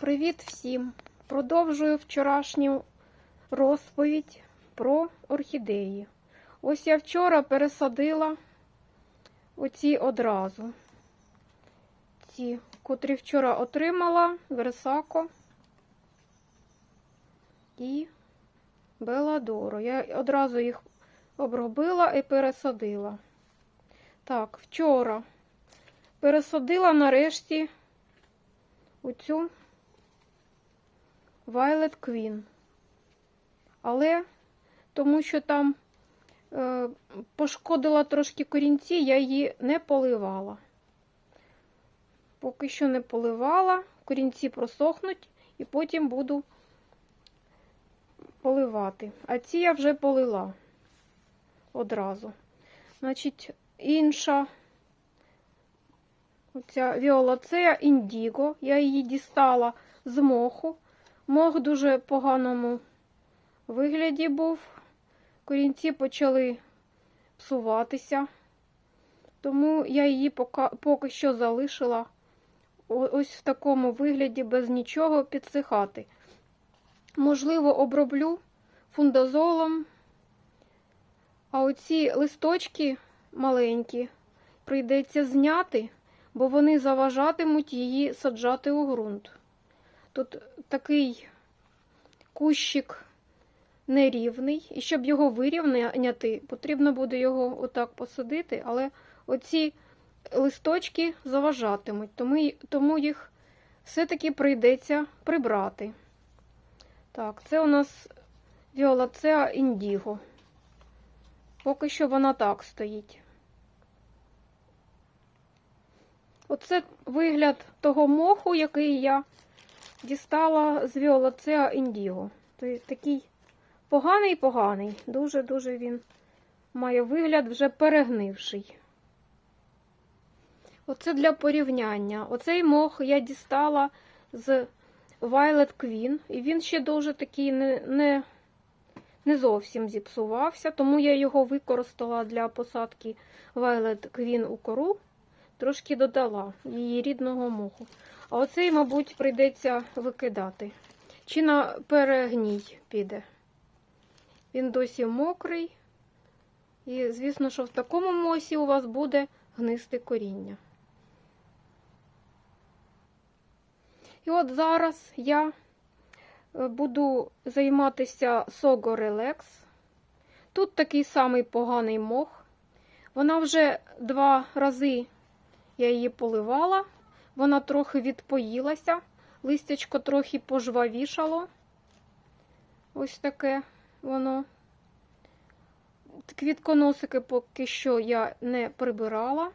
Привіт всім! Продовжую вчорашню розповідь про орхідеї. Ось я вчора пересадила оці одразу. Ці, котрі вчора отримала Версако і Беладоро. Я одразу їх обробила і пересадила. Так, вчора пересадила нарешті оцю Violet Queen. Але тому що там е, пошкодила трошки корінці, я її не поливала. Поки що не поливала, корінці просохнуть і потім буду поливати. А ці я вже полила одразу. Значить, інша оця віолацея індіго. Я її дістала з моху. Мох дуже поганому вигляді був. Корінці почали псуватися, тому я її поки, що залишила ось в такому вигляді, без нічого підсихати. Можливо, оброблю фундазолом, а оці листочки маленькі прийдеться зняти, бо вони заважатимуть її саджати у ґрунт. Тут такий кущик нерівний, і щоб його вирівняти, потрібно буде його отак посадити, але оці листочки заважатимуть, тому, їх все-таки прийдеться прибрати. Так, це у нас віолацеа індіго. Поки що вона так стоїть. Оце вигляд того моху, який я дістала з Віолацеа Індіго. Такий поганий-поганий. Дуже-дуже він має вигляд вже перегнивший. Оце для порівняння. Оцей мох я дістала з Violet Queen, і він ще дуже такий не, не, не зовсім зіпсувався, тому я його використала для посадки Violet Queen у кору, трошки додала її рідного моху. А оцей, мабуть, прийдеться викидати. Чи на перегній піде. Він досі мокрий. І, звісно, що в такому мосі у вас буде гнисте коріння. І от зараз я буду займатися Sogo Relax. Тут такий самий поганий мох. Вона вже два рази я її поливала. Вона трохи відпоїлася, листячко трохи пожвавішало. Ось таке воно. Квітконосики поки що я не прибирала.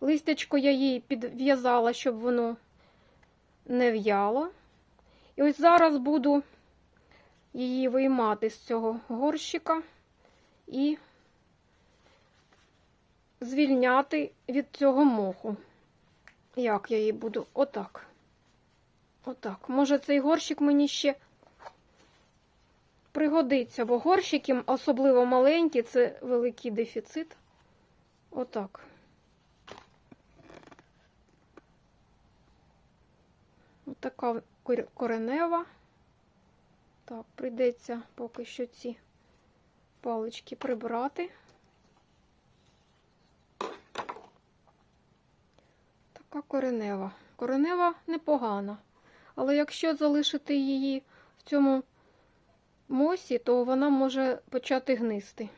Листячко я їй підв'язала, щоб воно не в'яло. І ось зараз буду її виймати з цього горщика і звільняти від цього моху. Як я її буду? Отак. Отак. Може, цей горщик мені ще пригодиться, бо горщики, особливо маленькі, це великий дефіцит. Отак. Отака коренева. Так, прийдеться поки що ці палички прибрати. Така коренева. Коренева непогана. Але якщо залишити її в цьому мосі, то вона може почати гнисти.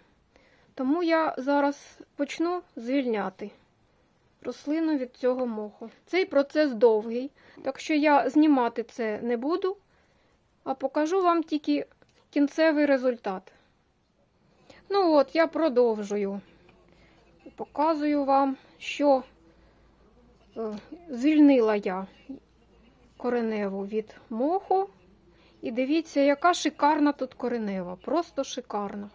Тому я зараз почну звільняти рослину від цього моху. Цей процес довгий, так що я знімати це не буду, а покажу вам тільки кінцевий результат. Ну от, я продовжую. Показую вам, що звільнила я кореневу від моху. І дивіться, яка шикарна тут коренева. Просто шикарна.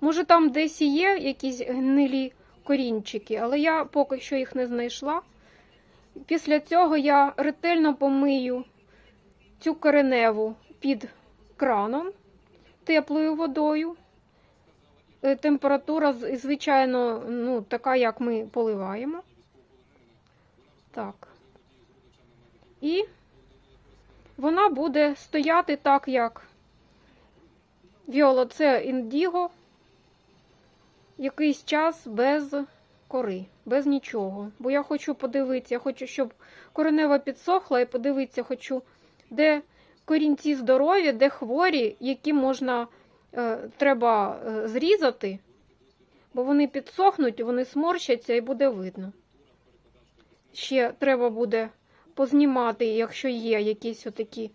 Може, там десь і є якісь гнилі корінчики, але я поки що їх не знайшла. Після цього я ретельно помию цю кореневу під краном теплою водою. Е, температура, звичайно, ну, така, як ми поливаємо. Так. І вона буде стояти так, як Віолоце індіго, якийсь час без кори, без нічого. Бо я хочу подивитися, я хочу, щоб коренева підсохла, і подивитися хочу, де корінці здорові, де хворі, які можна е, треба е, зрізати, бо вони підсохнуть, вони сморщаться і буде видно. Ще треба буде познімати, якщо є якісь отакі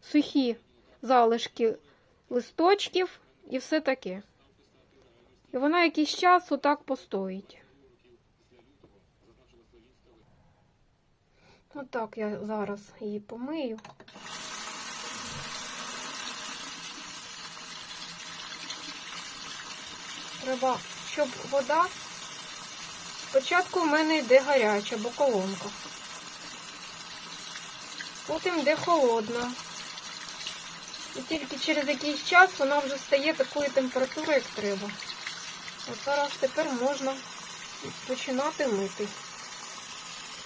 сухі залишки листочків і все таке. І вона якийсь час отак постоїть. Отак я зараз її помию. Треба, щоб вода. Спочатку в мене йде гаряча, бо колонка. Потім йде холодна. І тільки через якийсь час вона вже стає такої температури, як треба. От зараз тепер можна починати мити.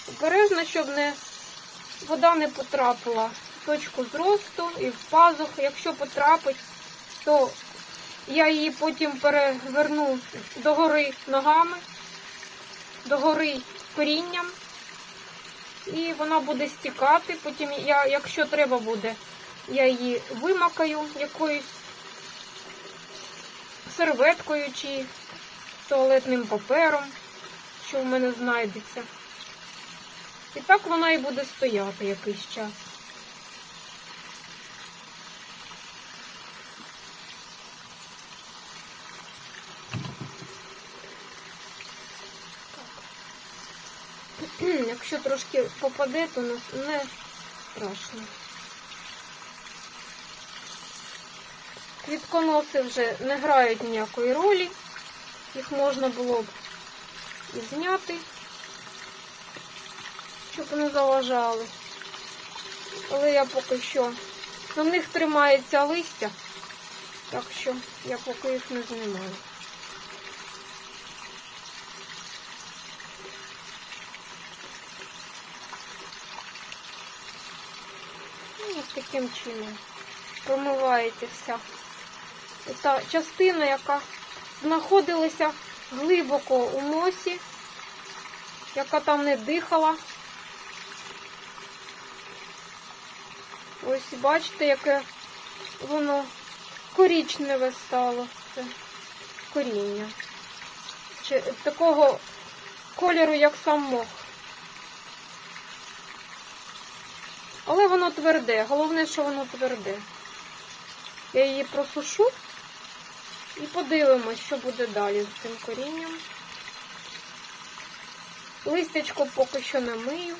Обережно, щоб не, вода не потрапила в точку зросту і в пазух. Якщо потрапить, то я її потім переверну догори ногами, догори корінням. І вона буде стікати. Потім я, якщо треба буде, я її вимакаю якоюсь серветкою чи туалетним папером, що в мене знайдеться. І так вона і буде стояти якийсь час. Якщо трошки попаде, то не, не страшно. Квітконоси вже не грають ніякої ролі. Їх можна було б зняти, щоб не заважали. Але я поки що на них тримається листя, так що я поки їх не знімаю. Ось таким чином промивається вся та частина, яка знаходилася глибоко у мосі, яка там не дихала. Ось бачите, яке воно корічневе стало. Це коріння. Такого кольору, як сам мох. Але воно тверде. Головне, що воно тверде. Я її просушу і подивимось, що буде далі з цим корінням. Листячко поки що не мию.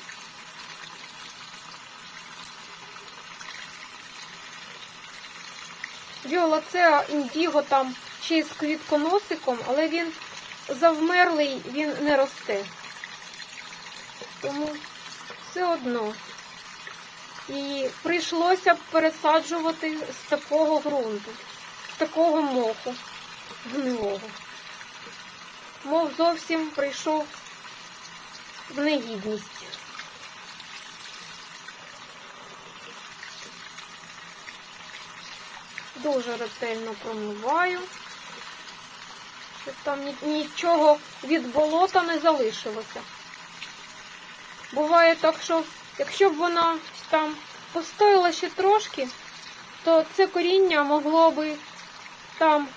Віолацеа індіго там ще з квітконосиком, але він завмерлий, він не росте. Тому все одно. І прийшлося пересаджувати з такого ґрунту, з такого моху гнилого. Мов зовсім прийшов в негідність. Дуже ретельно промиваю, щоб там нічого від болота не залишилося. Буває так, що якщо б вона там постояла ще трошки, то це коріння могло би там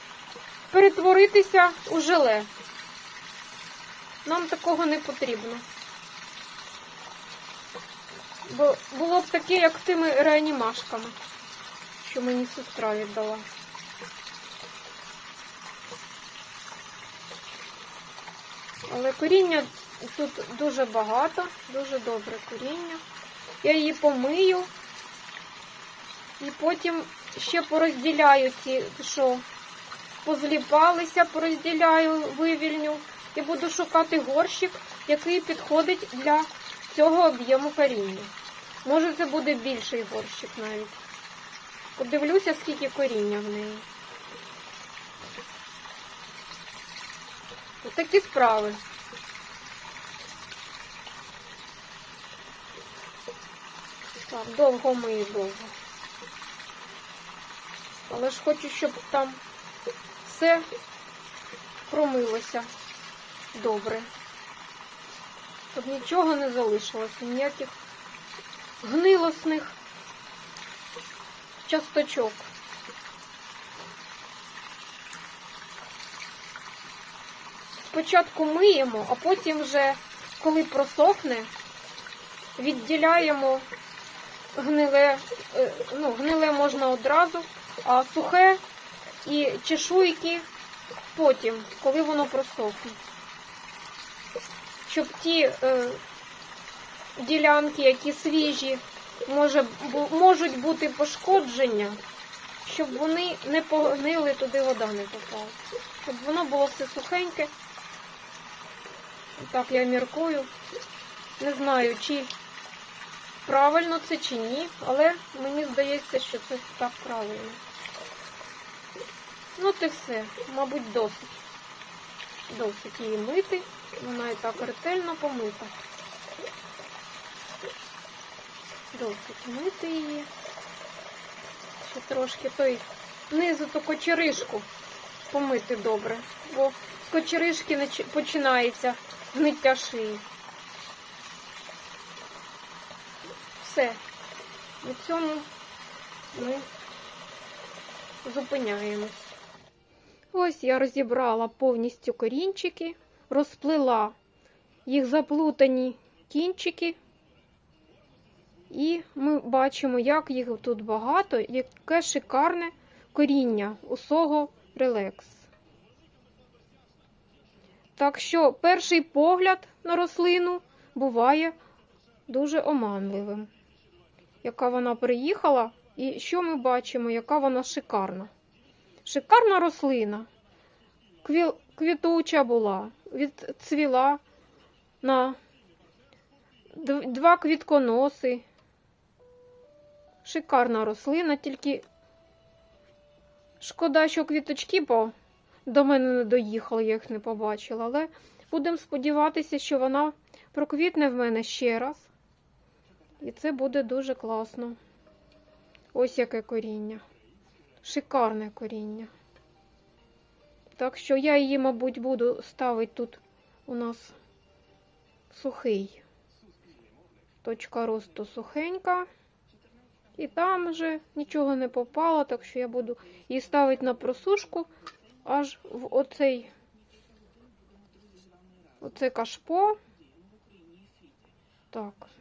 перетворитися у желе. Нам такого не потрібно. Бо було б таке, як тими реанімашками, що мені сестра віддала. Але коріння тут дуже багато, дуже добре коріння. Я її помию і потім ще порозділяю ті, що позліпалися, порозділяю, вивільню і буду шукати горщик, який підходить для цього об'єму коріння. Може це буде більший горщик навіть. Подивлюся, скільки коріння в неї. Ось такі справи. Так, довго мию довго. Але ж хочу, щоб там все промилося добре. Щоб нічого не залишилося, ніяких гнилосних часточок. Спочатку миємо, а потім вже, коли просохне, відділяємо гниле, е, ну, гниле можна одразу, а сухе і чешуйки потім, коли воно просохне. Щоб ті е, ділянки, які свіжі, може, можуть бути пошкодження, щоб вони не погнили, туди вода не попала. Щоб воно було все сухеньке. Так я міркую. Не знаю, чи правильно це чи ні, але мені здається, що це так правильно. Ну, ти все, мабуть, досить. Досить її мити. Вона і так ретельно помита. Досить мити її. Ще трошки той низу ту кочеришку помити добре, бо з кочеришки починається гниття шиї. Все. На цьому ми зупиняємось. Ось я розібрала повністю корінчики, розплила їх заплутані кінчики. І ми бачимо, як їх тут багато, яке шикарне коріння усього релекс. Так що перший погляд на рослину буває дуже оманливим. Яка вона приїхала, і що ми бачимо, яка вона шикарна. Шикарна рослина. Квіл- Квітуча була, відцвіла на два квітконоси. Шикарна рослина, тільки шкода, що квіточки по до мене не доїхали, я їх не побачила. Але будемо сподіватися, що вона проквітне в мене ще раз. І це буде дуже класно. Ось яке коріння. Шикарне коріння. Так що я її, мабуть, буду ставити тут у нас сухий. Точка росту сухенька. І там вже нічого не попало, так що я буду її ставити на просушку аж в оцей оце кашпо. Так.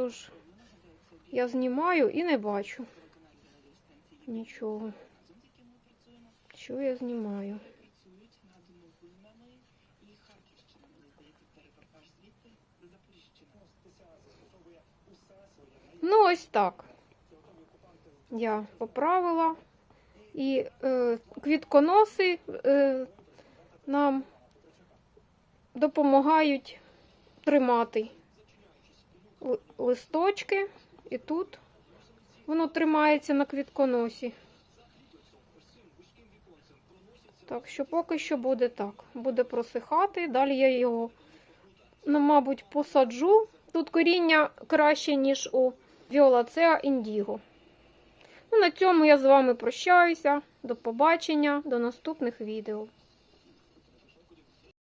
Тож я знімаю і не бачу нічого. Що я знімаю? Ну, ось так. Я поправила. І е, квітконоси е, нам допомагають тримати листочки. І тут воно тримається на квітконосі. Так що поки що буде так. Буде просихати. Далі я його, ну, мабуть, посаджу. Тут коріння краще, ніж у Віолацеа індіго. Ну, на цьому я з вами прощаюся. До побачення, до наступних відео.